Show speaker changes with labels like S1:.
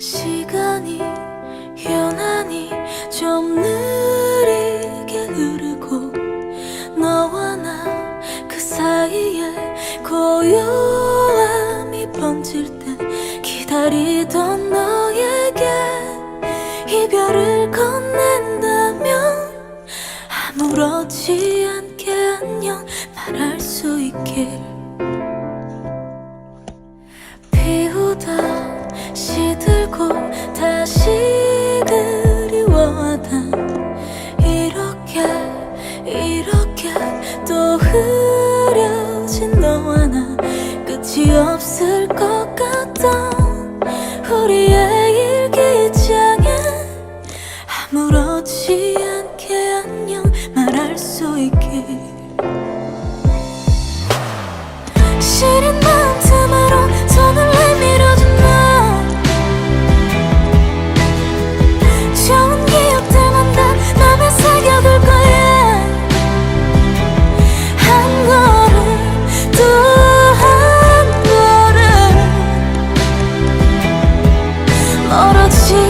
S1: 시간이 유난히 좀 느리게 흐르고 너와 나 그 사이에 고요함이 번질 때 기다리던 너에게 이별을 건넨다면 아무렇지 않게 안녕 말할 수 있길 흐려진 너와 나 끝이 없을 것 같던 우리의 일기장에 아무렇지 않게 안녕 말할 수 있길. 시린 멀어지.